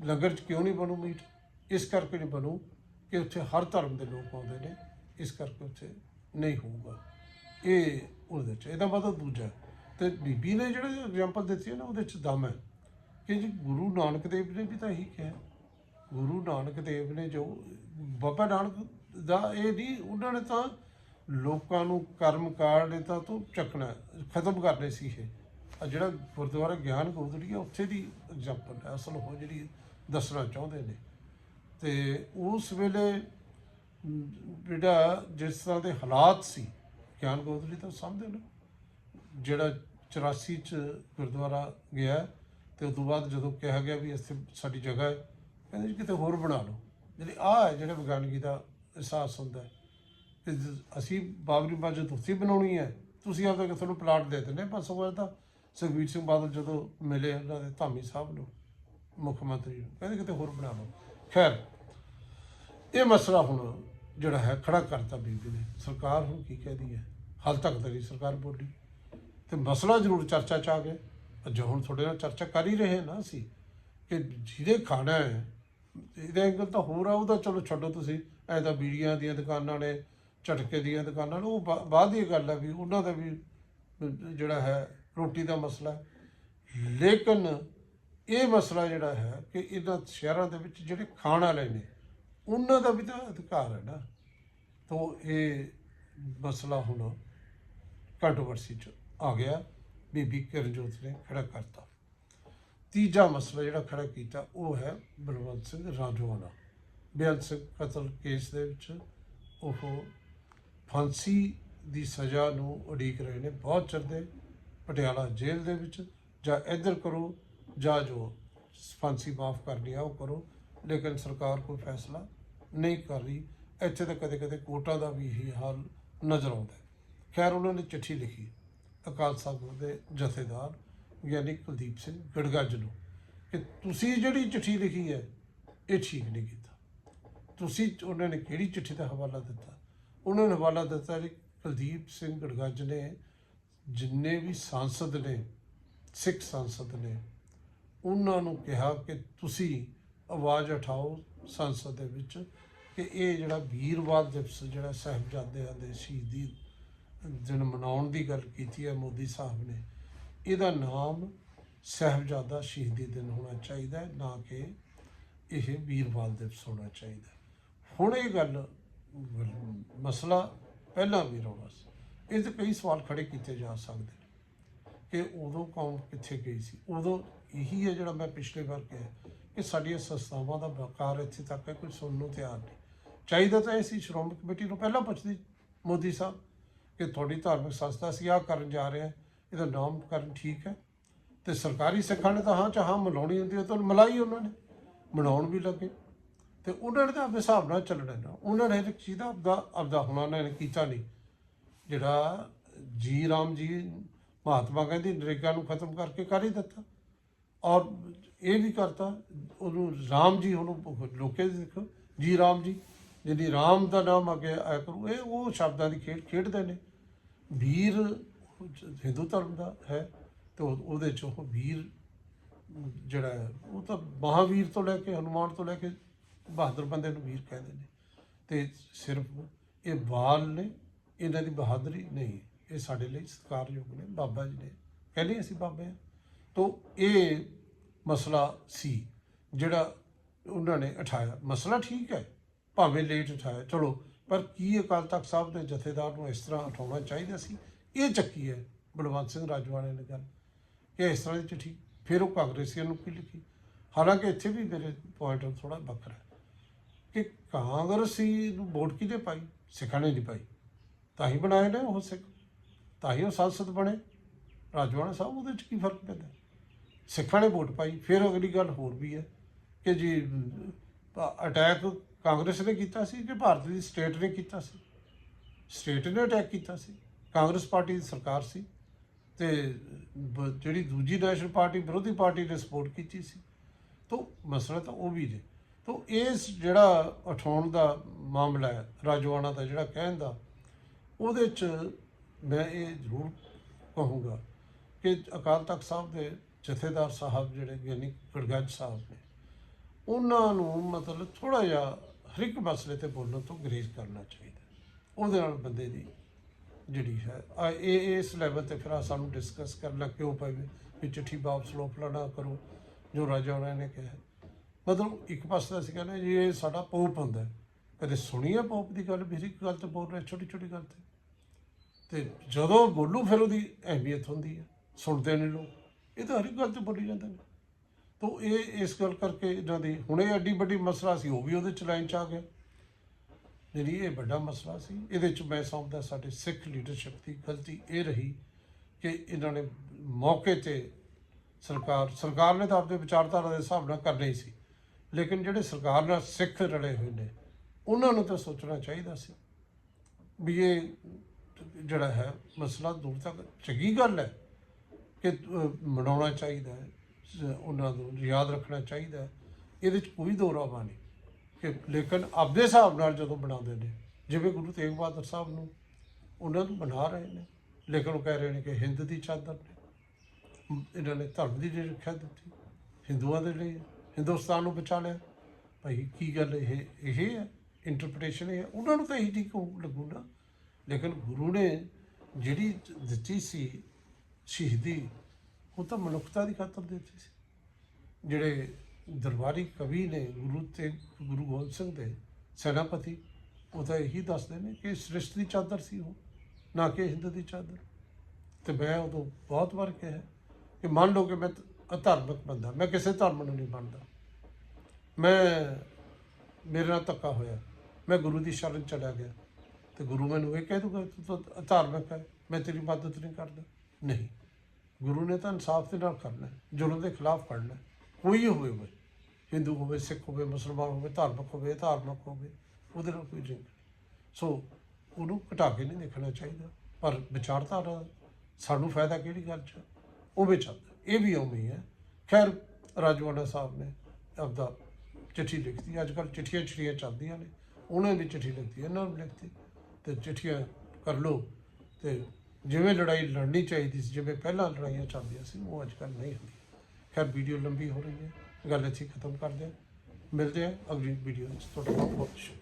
ਲੰਗਰ ਚ ਕਿਉਂ ਨਹੀਂ ਬਣੂ ਮੀਟ? ਇਸ ਕਰਕੇ ਨਹੀਂ ਬਣੂ ਕਿ ਉੱਥੇ ਹਰ ਧਰਮ ਦੇ ਲੋਕ ਆਉਂਦੇ ਨੇ, ਇਸ ਕਰਕੇ ਉੱਥੇ ਨਹੀਂ ਹੋਊਗਾ। ਇਹ ਉਹਦੇ ਚ ਇਹਦਾ ਮਤਲਬ ਦੂਜਾ, ਤੇ ਬੀਬੀ ਨੇ ਜਿਹੜੇ ਐਗਜ਼ਾਮਪਲ ਦਿੱਤੀ ਹੈ ਨਾ, ਉਹਦੇ ਚ ਦਮ ਹੈ। ਕਿ ਜੀ ਗੁਰੂ ਨਾਨਕ ਦੇਵ ਨੇ ਵੀ ਤਾਂ ਇਹੀ ਕਿਹਾ। ਗੁਰੂ ਨਾਨਕ ਦੇਵ ਨੇ ਜੋ, ਬਾਬਾ ਨਾਨਕ ਦਾ ਇਹ ਨਹੀਂ, ਉਹਨਾਂ ਨੇ ਤਾਂ ਲੋਕਾਂ ਨੂੰ ਕਰਮ ਕਾਂਡ ਨੇ ਤੋਂ ਚੱਕਣਾ, ਖਤਮ ਕਰਨੇ ਸੀ ਇਹ। ਆ ਜਿਹੜਾ ਗੁਰਦੁਆਰਾ ਗਿਆਨ ਗੁਰਦੁਆਰੀ ਹੈ ਉੱਥੇ ਦੀ ਐਗਜ਼ਾਮਪਲ ਹੈ, ਅਸਲ ਉਹ ਜਿਹੜੀ ਦੱਸਣਾ ਚਾਹੁੰਦੇ ਨੇ। ਤੇ ਉਸ ਵੇਲੇ ਜਿਹੜਾ ਜਿਸ ਤਰ੍ਹਾਂ ਦੇ ਹਾਲਾਤ ਸੀ, ਗਿਆਨ ਗੋਦਰੀ ਤਾਂ ਸਮਝਦੇ ਨੇ। ਜਿਹੜਾ 84 ਚ ਗੁਰਦੁਆਰਾ ਗਿਆ, ਤੇ ਉਸ ਤੋਂ ਬਾਅਦ ਜਦੋਂ ਕਿਹਾ ਗਿਆ ਵੀ ਇੱਥੇ ਸਾਡੀ ਜਗ੍ਹਾ ਹੈ, ਕਹਿੰਦੇ ਜੀ ਕਿਤੇ ਹੋਰ ਬਣਾ ਲਓ। ਜਿਹੜੀ ਆ ਹੈ, ਜਿਹੜੇ ਵਿਗਿਆਨਗੀ ਦਾ ਅਹਿਸਾਸ ਹੁੰਦਾ ਹੈ ਅਸੀਂ ਬਾਬਰੀ ਮਸਜਿਦ ਤੁਸੀਂ ਬਣਾਉਣੀ ਹੈ। ਤੁਸੀਂ ਆਪਦਾ ਕਿ ਤੁਹਾਨੂੰ ਪਲਾਟ ਦੇ ਦਿੰਦੇ ਪਰ ਸਗੋਂ ਤਾਂ ਸੁਖਬੀਰ ਸਿੰਘ ਬਾਦਲ ਜਦੋਂ ਮਿਲੇ, ਉਹਨਾਂ ਦੇ ਧਾਮੀ ਸਾਹਿਬ ਨੂੰ ਮੁੱਖ ਮੰਤਰੀ ਨੂੰ, ਕਹਿੰਦੇ ਕਿਤੇ ਹੋਰ ਬਣਾ ਲਓ। ਖੈਰ, ਇਹ ਮਸਲਾ ਹੁਣ ਜਿਹੜਾ ਹੈ ਖੜਾ ਕਰਤਾ ਬੀਬੀ ਨੇ। ਸਰਕਾਰ ਹੁਣ ਕੀ ਕਹਦੀ ਹੈ? ਹਾਲ ਤੱਕ ਤਾਂ ਨਹੀਂ ਸਰਕਾਰ ਬੋਲੀ। ਤੇ ਮਸਲਾ ਜ਼ਰੂਰ ਚਰਚਾ ਚ ਆ ਗਿਆ। ਜੋ ਹੁਣ ਤੁਹਾਡੇ ਨਾਲ ਚਰਚਾ ਕਰ ਹੀ ਰਹੇ ਨਾ ਅਸੀਂ, ਕਿ ਜਿਹਦੇ ਖਾਣਾ ਹੈ, ਇਹਦਾ ਐਂਗਲ ਤਾਂ ਹੋਰ ਆ, ਉਹਦਾ ਚਲੋ ਛੱਡੋ ਤੁਸੀਂ। ਐ ਤਾਂ ਬੀੜੀਆਂ ਦੀਆਂ ਦੁਕਾਨਾਂ ਨੇ, ਝਟਕੇ ਦੀਆਂ ਦੁਕਾਨਾਂ ਨੇ, ਉਹ ਬਾਅਦ ਦੀ ਗੱਲ ਹੈ ਵੀ ਉਹਨਾਂ ਦਾ ਵੀ ਜਿਹੜਾ ਹੈ ਰੋਟੀ ਦਾ ਮਸਲਾ। ਲੇਕਿਨ ਇਹ ਮਸਲਾ ਜਿਹੜਾ ਹੈ ਕਿ ਇਹਨਾਂ ਸ਼ਹਿਰਾਂ ਦੇ ਵਿੱਚ ਜਿਹੜੇ ਖਾਣ ਵਾਲੇ ਨੇ, ਉਹਨਾਂ ਦਾ ਵੀ ਤਾਂ ਅਧਿਕਾਰ ਹੈ ਨਾ। ਤੋਂ ਇਹ ਮਸਲਾ ਹੁਣ ਕੰਟਰੋਵਰਸੀ ਚ ਆ ਗਿਆ। ਬੀਬੀ ਕਿਰਨਜੋਤ ਨੇ ਖੜਾ ਕਰਤਾ। ਤੀਜਾ ਮਸਲਾ ਜਿਹੜਾ ਖੜਾ ਕੀਤਾ, ਉਹ ਹੈ ਬਲਵੰਤ ਸਿੰਘ ਰਾਜੋਆਣਾ। ਬੇਅੰਤ ਸਿੰਘ ਕਤਲ ਕੇਸ ਦੇ ਵਿੱਚ ਉਹ ਫਾਂਸੀ ਦੀ ਸਜ਼ਾ ਨੂੰ ਉਡੀਕ ਰਹੇ ਨੇ। ਬਹੁਤ ਚਿਰ ਦੇ ਪਟਿਆਲਾ ਜੇਲ੍ਹ ਦੇ ਵਿੱਚ ਜਾਂ ਇੱਧਰ ਕਰੋ ਜਾਂ ਜੋ ਫਾਂਸੀ ਮਾਫ ਕਰਨੀ ਆ ਉਹ ਕਰੋ। ਲੇਕਿਨ ਸਰਕਾਰ ਕੋਈ ਫੈਸਲਾ ਨਹੀਂ ਕਰ ਰਹੀ। ਇੱਥੇ ਤਾਂ ਕਦੇ ਕਦੇ ਕੋਟਾ ਦਾ ਵੀ ਇਹੀ ਹਾਲ ਨਜ਼ਰ ਆਉਂਦਾ ਖੈਰ, ਉਹਨਾਂ ਨੇ ਚਿੱਠੀ ਲਿਖੀ। ਅਕਾਲ ਸਾਹਿਬ ਦੇ ਜਥੇਦਾਰ ਗਿਆਨੀ ਕੁਲਦੀਪ ਸਿੰਘ ਗੜਗੱਜ ਨੂੰ ਕਿ ਤੁਸੀਂ ਜਿਹੜੀ ਚਿੱਠੀ ਲਿਖੀ ਹੈ, ਇਹ ਠੀਕ ਨਹੀਂ ਕੀਤਾ। ਤੁਸੀਂ ਉਹਨਾਂ ਨੇ ਕਿਹੜੀ ਚਿੱਠੀ ਦਾ ਹਵਾਲਾ ਦਿੱਤਾ? ਉਹਨਾਂ ਨੇ ਹਵਾਲਾ ਦਿੱਤਾ ਕਿ ਕੁਲਦੀਪ ਸਿੰਘ ਗੜਗੱਜ ਨੇ ਜਿੰਨੇ ਵੀ ਸੰਸਦ ਨੇ, ਸਿੱਖ ਸੰਸਦ ਨੇ ਉਹਨਾਂ ਨੂੰ ਕਿਹਾ ਕਿ ਤੁਸੀਂ ਆਵਾਜ਼ ਉਠਾਓ ਸੰਸਦ ਦੇ ਵਿੱਚ ਕਿ ਇਹ ਜਿਹੜਾ ਵੀਰਵਾਦ ਦਿਵਸ ਜਿਹੜਾ ਸਾਹਿਬਜ਼ਾਦਿਆਂ ਦੇ ਸ਼ਹੀਦੀ ਦਿਨ ਮਨਾਉਣ ਦੀ ਗੱਲ ਕੀਤੀ ਹੈ ਮੋਦੀ ਸਾਹਿਬ ਨੇ, ਇਹਦਾ ਨਾਮ ਸਾਹਿਬਜ਼ਾਦਾ ਸ਼ਹੀਦੀ ਦਿਨ ਹੋਣਾ ਚਾਹੀਦਾ ਹੈ, ਨਾ ਕਿ ਇਹ ਵੀਰਵਾਦ ਦਿਵਸ ਹੋਣਾ ਚਾਹੀਦਾ ਹੁਣ ਇਹ ਗੱਲ ਮਸਲਾ ਪਹਿਲਾਂ ਵੀ ਰੌਲਾ ਸੀ। ਇਹ ਤੇ ਕਈ ਸਵਾਲ ਖੜੇ ਕੀਤੇ ਜਾ ਸਕਦੇ ਕਿ ਉਦੋਂ ਕੌਮ ਕਿੱਥੇ ਗਈ ਸੀ? ਉਦੋਂ ਇਹੀ ਹੈ ਜਿਹੜਾ ਮੈਂ ਪਿਛਲੇ ਵਾਰ ਕਿਹਾ ਕਿ ਸਾਡੀਆਂ ਸੰਸਥਾਵਾਂ ਦਾ ਵਕਾਰ ਇੱਥੇ ਤੱਕ ਹੈ, ਕੋਈ ਸੁਣਨ ਨੂੰ ਤਿਆਰ ਨਹੀਂ। ਚਾਹੀਦਾ ਤਾਂ ਇਹ ਸੀ ਸ਼੍ਰੋਮਣੀ ਕਮੇਟੀ ਨੂੰ ਪਹਿਲਾਂ ਪੁੱਛਦੀ, ਮੋਦੀ ਸਾਹਿਬ, ਕਿ ਤੁਹਾਡੀ ਧਾਰਮਿਕ ਸੰਸਥਾ ਸੀ ਆਹ ਕਰਨ ਜਾ ਰਿਹਾ ਹੈ, ਇਹਦਾ ਨਾਮਕਰਨ ਠੀਕ ਹੈ? ਤੇ ਸਰਕਾਰੀ ਸਿੱਖਾਂ ਨੇ ਤਾਂ ਹਾਂ ਚਾਹਾਂ ਮਲਾਉਣੀ ਹੁੰਦੀ ਹੈ, ਤਾਂ ਮਲਾਈ ਉਹਨਾਂ ਨੇ, ਮਨਾਉਣ ਵੀ ਲੱਗੇ। ਤੇ ਉਹਨਾਂ ਨੇ ਤਾਂ ਆਪਣੇ ਹਿਸਾਬ ਨਾਲ ਚੱਲਣਾ ਨਾ, ਉਹਨਾਂ ਨੇ ਇੱਕ ਚੀਜ਼ ਦਾ ਆਪਦਾ ਆਪਦਾ ਹੁਣ ਉਹਨਾਂ ਨੇ ਕੀਤਾ ਨਹੀਂ। ਜਿਹੜਾ ਜੀ ਰਾਮ ਜੀ, ਮਹਾਤਮਾ ਗਾਂਧੀ ਨਰੇਗਾ ਨੂੰ ਖਤਮ ਕਰਕੇ ਕਰ ਹੀ ਦਿੱਤਾ। ਔਰ ਇਹ ਵੀ ਕਰਤਾ ਉਹਨੂੰ ਰਾਮ ਜੀ ਉਹਨੂੰ ਲੋਕੇ ਦੇਖੋ ਜੀ ਰਾਮ ਜੀ ਜਿਹਦੀ ਰਾਮ ਦਾ ਨਾਮ ਅੱਗੇ ਆਇਆ ਕਰੂ ਇਹ ਉਹ ਸ਼ਬਦਾਂ ਦੀ ਖੇਡ ਖੇਡਦੇ ਨੇ। ਵੀਰ ਹਿੰਦੂ ਧਰਮ ਦਾ ਹੈ ਤੇ ਉਹਦੇ ਚ ਉਹ ਵੀਰ ਜਿਹੜਾ ਹੈ, ਉਹ ਤਾਂ ਮਹਾਵੀਰ ਤੋਂ ਲੈ ਕੇ ਹਨੂਮਾਨ ਤੋਂ ਲੈ ਕੇ ਬਹਾਦਰ ਬੰਦੇ ਨੂੰ ਵੀਰ ਕਹਿੰਦੇ ਨੇ। ਤੇ ਸਿਰਫ ਇਹ ਬਾਲ ਨੇ ਇਹਨਾਂ ਦੀ ਬਹਾਦਰੀ ਨਹੀਂ ਇਹ ਸਾਡੇ ਲਈ ਸਤਿਕਾਰਯੋਗ ਨੇ ਬਾਬਾ ਜੀ ਨੇ। ਕਹਿੰਦੇ ਅਸੀਂ ਬਾਬੇ ਹਾਂ ਤੋਂ ਇਹ ਮਸਲਾ ਸੀ, ਜਿਹੜਾ ਉਹਨਾਂ ਨੇ ਉਠਾਇਆ। ਮਸਲਾ ਠੀਕ ਹੈ, ਭਾਵੇਂ ਲੇਟ ਉਠਾਇਆ। ਚਲੋ, ਪਰ ਕੀ ਅਕਾਲ ਤਖਤ ਸਾਹਿਬ ਦੇ ਜਥੇਦਾਰ ਨੂੰ ਇਸ ਤਰ੍ਹਾਂ ਉਠਾਉਣਾ ਚਾਹੀਦਾ ਸੀ? ਇਹ ਚੱਕੀ ਹੈ, ਬਲਵੰਤ ਸਿੰਘ ਰਾਜਵਾਨੇ ਨੇ ਗੱਲ। ਕਿ ਇਸ ਤਰ੍ਹਾਂ ਦੀ ਚਿੱਠੀ। ਫਿਰ ਉਹ ਕਾਂਗਰਸੀਆਂ ਨੂੰ ਕੀ ਲਿਖੀ? ਹਾਲਾਂਕਿ ਇੱਥੇ ਵੀ ਮੇਰੇ ਪੁਆਇੰਟ ਥੋੜਾ ਵੱਖਰਾ ਕਿ ਕਾਂਗਰਸੀ ਨੂੰ ਵੋਟ ਕਿਹਦੇ ਪਾਈ? ਸਿੱਖਾਂ ਨੇ ਨਹੀਂ ਪਾਈ। ਤਾਂ ਹੀ ਬਣਾਏ ਨੇ ਉਹ ਸਿੱਖ। ਤਾਂ ਹੀ ਉਹ ਸੰਸਦ ਬਣੇ। ਰਾਜਵਾਨਾ ਸਾਹਿਬ ਉਹਦੇ ਚ ਕੀ ਫ਼ਰਕ ਪੈਂਦਾ? ਸਿੱਖਾਂ ਨੇ ਵੋਟ ਪਾਈ, ਫਿਰ ਅਗਲੀ ਗੱਲ ਹੋਰ ਵੀ ਹੈ ਕਿ ਜੀ ਅਟੈਕ ਕਾਂਗਰਸ ਨੇ ਕੀਤਾ ਸੀ ਕਿ ਭਾਰਤ ਦੀ ਸਟੇਟ ਨੇ ਕੀਤਾ ਸੀ? ਸਟੇਟ ਨੇ ਅਟੈਕ ਕੀਤਾ ਸੀ, ਕਾਂਗਰਸ ਪਾਰਟੀ ਦੀ ਸਰਕਾਰ ਸੀ ਤੇ ਬ- ਜਿਹੜੀ ਦੂਜੀ ਨੈਸ਼ਨਲ ਪਾਰਟੀ ਵਿਰੋਧੀ ਪਾਰਟੀ ਨੇ ਸਪੋਰਟ ਕੀਤੀ ਸੀ। ਤੋਂ, ਮਸਲਾ ਤਾਂ ਉਹ ਵੀ ਨੇ ਤੋ, ਇਸ ਜਿਹੜਾ ਉਠਾਉਣ ਦਾ ਮਾਮਲਾ ਹੈ, ਰਾਜਵਾਨਾ ਦਾ ਜਿਹੜਾ ਕਹਿਣ ਦਾ, ਉਹਦੇ ਚ ਮੈਂ ਇਹ ਜ਼ਰੂਰ ਕਹੂੰਗਾ ਕਿ ਅਕਾਲ ਤਖਤ ਸਾਹਿਬ ਦੇ ਜਥੇਦਾਰ ਸਾਹਿਬ ਜਿਹੜੇ ਗਿਆਨੀ ਗੜਗੱਜ ਸਾਹਿਬ ਨੇ, ਉਹਨਾਂ ਨੂੰ ਮਤਲਬ ਥੋੜਾ ਜਿਹਾ ਹਰ ਇੱਕ ਮਸਲੇ ਤੇ ਬੋਲਣ ਤੋਂ ਗਰੇਜ਼ ਕਰਨਾ ਚਾਹੀਦਾ। ਉਹਦੇ ਨਾਲ ਬੰਦੇ ਦੀ ਜਿਹੜੀ ਹੈ, ਆ ਇਹ ਇਸ ਲੈਵਲ ਤੇ ਫਿਰ ਸਾਨੂੰ ਡਿਸਕਸ ਕਰਨਾ ਕਿਉਂ ਪਵੇ ਵੀ ਚਿੱਠੀ ਵਾਪਸ ਲੋ ਫਲਾਣਾ ਕਰੋ, ਜੋ ਰਾਜਾ ਉਹਨਾਂ ਨੇ ਕਿਹਾ। ਮਤਲਬ ਇੱਕ ਪਾਸੇ ਤਾਂ ਅਸੀਂ ਕਹਿੰਦੇ ਜੀ, ਇਹ ਸਾਡਾ ਪੋਪ ਹੁੰਦਾ ਕਦੇ ਸੁਣੀ ਹੈ ਪੋਪ ਦੀ ਗੱਲ, ਵੀ ਹਰ ਇੱਕ ਗੱਲ ਤੇ ਬੋਲ ਰਿਹਾ ਛੋਟੀ ਛੋਟੀ ਗੱਲ ਤੇ? ਤੇ ਜਦੋਂ ਬੋਲੂ ਫਿਰ ਉਹਦੀ ਅਹਿਮੀਅਤ ਹੁੰਦੀ ਹੈ, ਸੁਣਦੇ ਨੇ ਲੋਕ। ਇਹ ਤਾਂ ਹਰ ਇੱਕ ਗੱਲ 'ਚ ਬੋਲੀ ਜਾਂਦੇ ਨੇ ਤਾਂ ਇਹ ਇਸ ਗੱਲ ਕਰਕੇ ਇਹਨਾਂ ਦੀ ਹੁਣੇ ਐਡੀ ਵੱਡੀ ਮਸਲਾ ਸੀ, ਉਹ ਵੀ ਉਹਦੇ ਚ ਲਾਈਨ ਚ ਆ ਗਿਆ। ਜਿਹੜੀ ਇਹ ਵੱਡਾ ਮਸਲਾ ਸੀ, ਇਹਦੇ ਚ ਮੈਂ ਸਮਝਦਾ ਸਾਡੇ ਸਿੱਖ ਲੀਡਰਸ਼ਿਪ ਦੀ ਗਲਤੀ ਇਹ ਰਹੀ ਕਿ ਇਹਨਾਂ ਨੇ ਮੌਕੇ ਤੇ ਸਰਕਾਰ ਸਰਕਾਰ ਨੇ ਤਾਂ ਆਪਣੇ ਵਿਚਾਰਧਾਰਾ ਦੇ ਹਿਸਾਬ ਨਾਲ ਕਰਨਾ ਹੀ ਸੀ। ਲੇਕਿਨ ਜਿਹੜੇ ਸਰਕਾਰ ਨਾਲ ਸਿੱਖ ਰਲੇ ਹੋਏ ਨੇ, ਉਹਨਾਂ ਨੂੰ ਤਾਂ ਸੋਚਣਾ ਚਾਹੀਦਾ ਸੀ ਵੀ ਇਹ ਜਿਹੜਾ ਹੈ, ਮਸਲਾ ਦੂਰ ਤੱਕ ਚੰਗੀ ਗੱਲ ਹੈ। ਕਿ ਮਨਾਉਣਾ ਚਾਹੀਦਾ ਹੈ ਉਹਨਾਂ ਨੂੰ ਯਾਦ ਰੱਖਣਾ ਚਾਹੀਦਾ ਹੈ। ਇਹਦੇ ਚ ਕੋਈ ਦੋ ਰਾਵਾ ਨਹੀਂ। ਕਿ ਲੇਕਿਨ ਆਪਦੇ ਹਿਸਾਬ ਨਾਲ ਜਦੋਂ ਬਣਾਉਂਦੇ ਨੇ, ਜਿਵੇਂ ਗੁਰੂ ਤੇਗ ਬਹਾਦਰ ਸਾਹਿਬ ਨੂੰ ਉਹਨਾਂ ਨੂੰ ਬਣਾ ਰਹੇ ਨੇ, ਲੇਕਿਨ ਉਹ ਕਹਿ ਰਹੇ ਨੇ ਕਿ ਹਿੰਦ ਦੀ ਚਾਦਰ ਨੇ। ਇਹਨਾਂ ਨੇ ਧਰਮ ਦੀ ਜਿਹੜੀ ਰੱਖਿਆ ਦਿੱਤੀ, ਹਿੰਦੂਆਂ ਦੇ ਲਈ, ਹਿੰਦੁਸਤਾਨ ਨੂੰ ਬਚਾ ਲਿਆ। ਭਾਈ, ਕੀ ਗੱਲ ਇਹ ਇਹ ਹੈ? ਇੰਟਰਪ੍ਰੀਟੇਸ਼ਨ ਇਹ ਹੈ। ਉਹਨਾਂ ਨੂੰ ਤਾਂ ਇਹੀ ਠੀਕ ਹੋਊ ਲੱਗੂ ਨਾ। ਲੇਕਿਨ ਗੁਰੂ ਨੇ ਜਿਹੜੀ ਦਿੱਤੀ ਸੀ ਸ਼ਹੀਦੀ, ਉਹ ਤਾਂ ਮਨੁੱਖਤਾ ਦੀ ਖਾਤਰ ਦਿੱਤੀ ਸੀ। ਜਿਹੜੇ ਦਰਬਾਰੀ ਕਵੀ ਨੇ ਗੁਰੂ ਤੇ ਗੁਰੂ ਗੋਬਿੰਦ ਸਿੰਘ ਦੇ ਸੈਨਾਪਤੀ, ਉਹ ਤਾਂ ਇਹੀ ਦੱਸਦੇ ਨੇ ਕਿ ਸ੍ਰਿਸ਼ਟ ਦੀ ਚਾਦਰ ਸੀ ਉਹ, ਨਾ ਕਿ ਹਿੰਦ ਦੀ ਚਾਦਰ। ਤੇ ਮੈਂ ਉਦੋਂ ਬਹੁਤ ਵਾਰ ਕਿਹਾ ਕਿ ਮੰਨ ਲਓ ਕਿ ਮੈਂ ਅਧਾਰਮਿਕ ਬੰਦਾ, ਮੈਂ ਕਿਸੇ ਧਰਮ ਨੂੰ ਨਹੀਂ ਮੰਨਦਾ। ਮੈਂ, ਮੇਰੇ ਨਾਲ ਧੱਕਾ ਹੋਇਆ, ਮੈਂ ਗੁਰੂ ਦੀ ਸ਼ਰਨ ਚਲਾ ਗਿਆ। ਤੇ ਗੁਰੂ ਮੈਨੂੰ ਇਹ ਕਹਿ ਦੂਗਾ, ਤੂੰ ਤਾਂ ਅਧਾਰਮਿਕ ਹੈ, ਮੈਂ ਤੇਰੀ ਮਦਦ ਨਹੀਂ ਕਰਦਾ। ਨਹੀਂ। ਗੁਰੂ ਨੇ ਤਾਂ ਇਨਸਾਫ ਦੇ ਨਾਲ ਕਰਨਾ ਜ਼ੁਲਮ ਦੇ ਖਿਲਾਫ ਕਰਨਾ ਕੋਈ ਹੋਵੇ ਉਹ, ਹਿੰਦੂ ਹੋਵੇ, ਸਿੱਖ ਹੋਵੇ, ਮੁਸਲਮਾਨ ਹੋਵੇ, ਧਾਰਮਿਕ ਹੋਵੇ ਧਾਰਮਿਕ ਹੋਵੇ, ਉਹਦੇ ਨਾਲ ਕੋਈ ਨਹੀਂ। ਸੋ ਉਹਨੂੰ ਘਟਾ ਕੇ ਨਹੀਂ ਦੇਖਣਾ ਚਾਹੀਦਾ। ਪਰ ਵਿਚਾਰਧਾਰਾ ਸਾਨੂੰ ਫਾਇਦਾ ਕਿਹੜੀ ਗੱਲ 'ਚ? ਉਹ ਵੀ ਚੱਲਦਾ ਇਹ ਵੀ ਉਵੇਂ ਹੈ ਖੈਰ, ਰਾਜਵਾਨਾ ਸਾਹਿਬ ਨੇ ਆਪਦਾ ਚਿੱਠੀ ਲਿਖਤੀ। ਅੱਜ ਕੱਲ੍ਹ ਚਿੱਠੀਆਂ ਚਿੱਠੀਆਂ ਚੱਲਦੀਆਂ ਨੇ। ਉਹਨਾਂ ਦੀ ਚਿੱਠੀ ਲਿਖਤੀ, ਇਹਨਾਂ ਨੂੰ ਲਿਖਤੀ। ਤੇ ਚਿੱਠੀਆਂ ਕਰ ਲਓ ਤੇ ਜਿਵੇਂ ਲੜਾਈ ਲੜਨੀ ਚਾਹੀਦੀ ਸੀ, ਜਿਵੇਂ ਪਹਿਲਾਂ ਲੜਾਈਆਂ ਚੱਲਦੀਆਂ ਸੀ, ਉਹ ਅੱਜ ਕੱਲ੍ਹ ਨਹੀਂ ਹੁੰਦੀ ਖੈਰ ਵੀਡੀਓ ਲੰਬੀ ਹੋ ਰਹੀ ਹੈ। ਗੱਲ ਇੱਥੇ ਖਤਮ ਕਰਦੇ ਹਾਂ। ਮਿਲਦੇ ਹਾਂ ਅਗਲੀ ਵੀਡੀਓ ਵਿੱਚ। ਤੁਹਾਡਾ ਬਹੁਤ ਬਹੁਤ ਸ਼ੁਕਰੀਆ।